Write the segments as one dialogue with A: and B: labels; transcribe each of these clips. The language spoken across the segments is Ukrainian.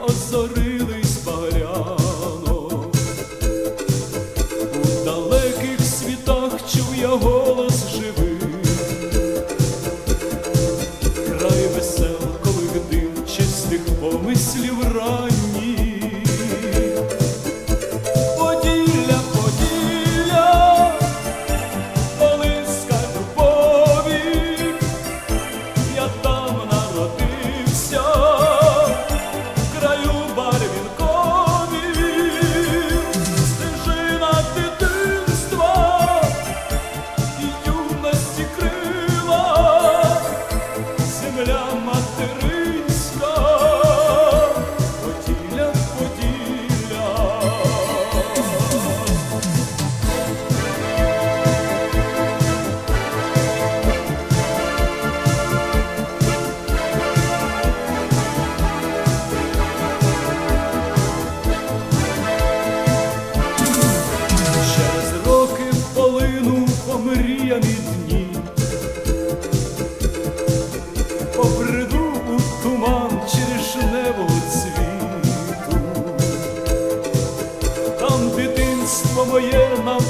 A: озорились багряно, у далеких світах чув його. 我也忙。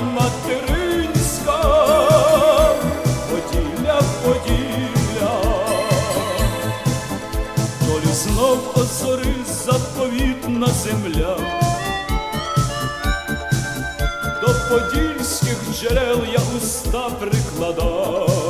A: материнська, поділля, поділля, долю знов озори заповітна земля, до подільських джерел я уста прикладав.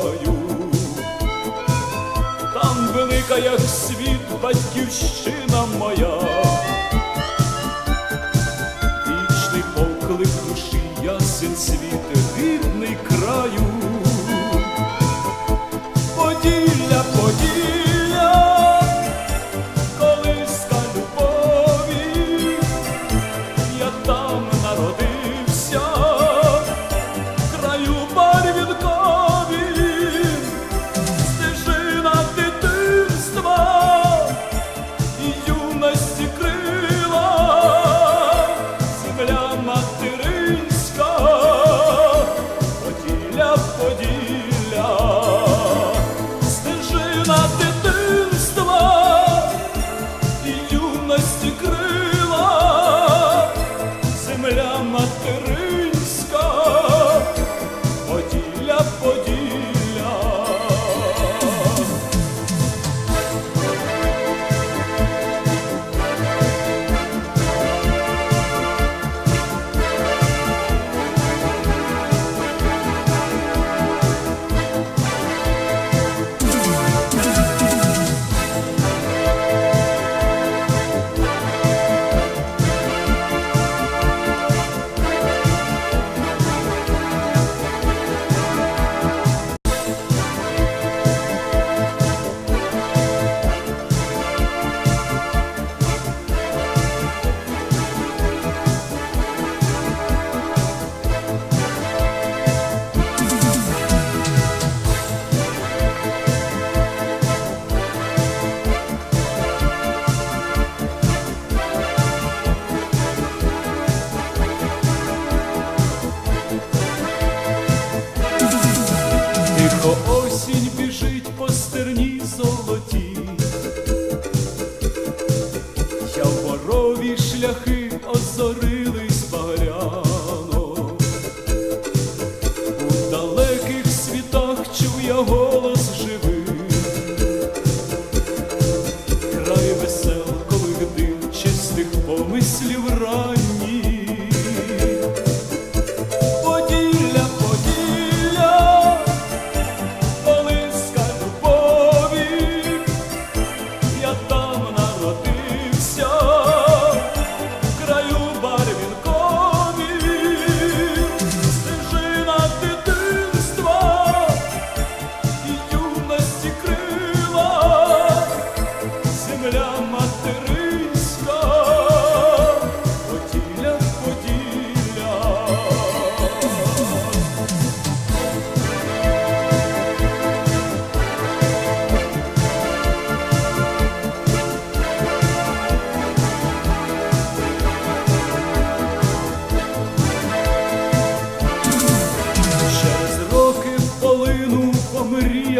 A: Тихо осінь біжить по стерні золоті, я ворові шляхи озорились багряно, у далеких світах чув його.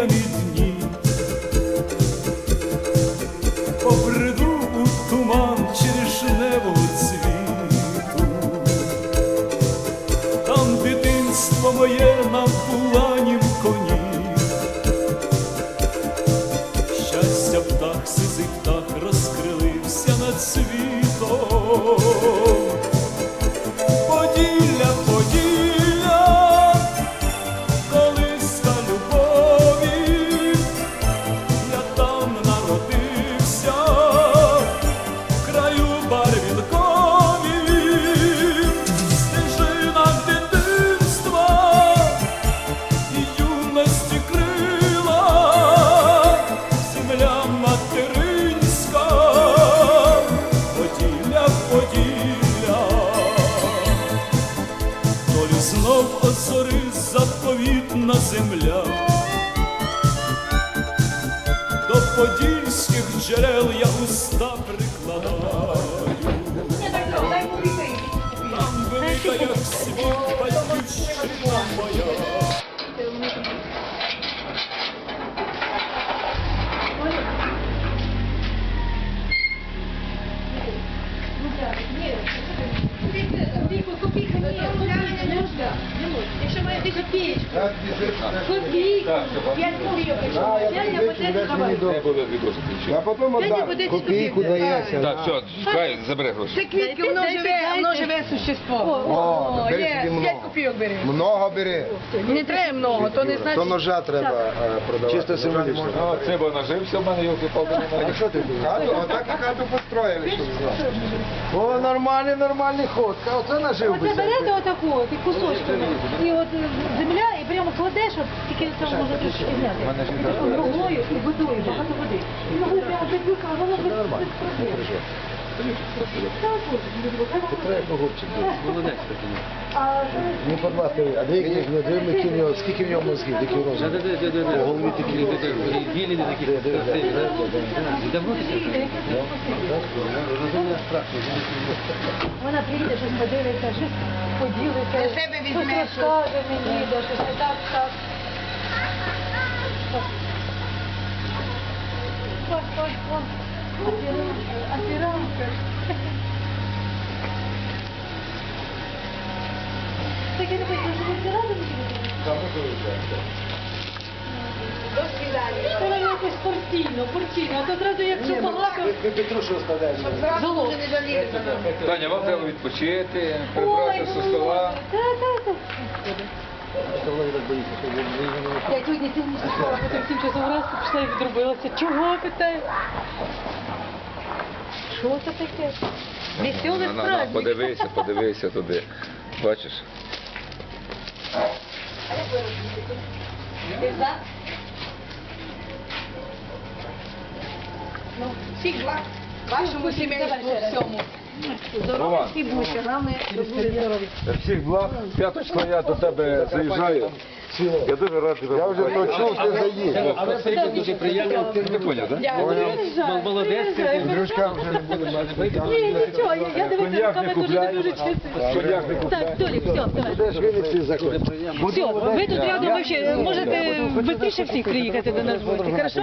A: вітряні дні, поприду у туман черешневого цвіту, там дитинство моє на пуланім коні, щастя птах сизить. Знов озори заповітна земля. До подільських джерел я уста прикладаю. Там велика, як світ, батьківщина моя.
B: Caribe хабарів.
C: Не буде відносити.
D: А потім
B: десять
D: Копійку дається.
C: Так, все, хай забере гроші.
E: Це квітки, воно живе, воно живе существо.
D: О, бери
E: є,
D: собі
E: п'ять
D: много.
E: копійок бери.
D: Много бери.
E: Не треба много, то не
D: То
E: значить.
D: ножа треба е, продавати. Чисто символічно.
C: О, це бо нажився в мене, йолки палки немає.
D: А що ти думаєш? Хату, отак і хату построїли, щоб знати. О, нормальний, нормальний ход. Оце нажив би.
B: Оце берете отаку, от, і кусочками, і от е, земля, і прямо кладеш, от, тільки там може трошки зняти. Такою Ногою і водою, багато води. І ногою прямо під віками, воно без проблем.
D: Губчик.
F: Молодець такий.
D: Не будь ласка, а де які не дивимо, які в нього, скільки в нього мозгів, які
F: Да,
D: розум.
F: да, да, да, да.
D: По голові такі.
F: Білі не такі красиві. Давно таке? Розумно страшно.
B: вона приїде, щось подивиться, щось поділиться,
E: Для себе
B: щось розкаже мені, щось так, так. Вон, оператор, оператор. Так я не бачу, що ви оператор
E: До свидання.
B: Треба якось спортивно, спортивно, а то одразу якщо багато...
D: Ви Петрушу складаєте.
E: Зразу вже не жаліли за нами.
C: Таня, вам треба відпочити, прибрати зі стола.
B: Так, так, так. Я сьогодні сьогодні спала, потім сім часов раз пішла і відробилася. Чого питаю? Що це таке? Веселий
C: На, на, на,
B: праздник.
C: подивися, подивися туди. Бачиш?
B: Ти за?
E: Всіх благ. Вашому сімейству всьому.
C: Роман,
B: І будьте, головне, щоб були здорові.
C: всіх благ. 5 числа я до тебе заїжджаю. Я дуже радий тебе
D: Я вже то чув, ти заїдь.
F: Але це дуже приємно.
C: Ти не поняв, так?
F: Мол- Молодець. ти.
D: Дружка вже не буде мати.
B: Ні, нічого, я, дивлюся,
C: не
B: руками дуже не дуже чистий.
C: Не купляємо.
B: Так, Толік, все, давай.
D: Де ж Вінниці заходить?
B: Все, ви тут рядом можете швидше всіх приїхати до нас в гості, хорошо?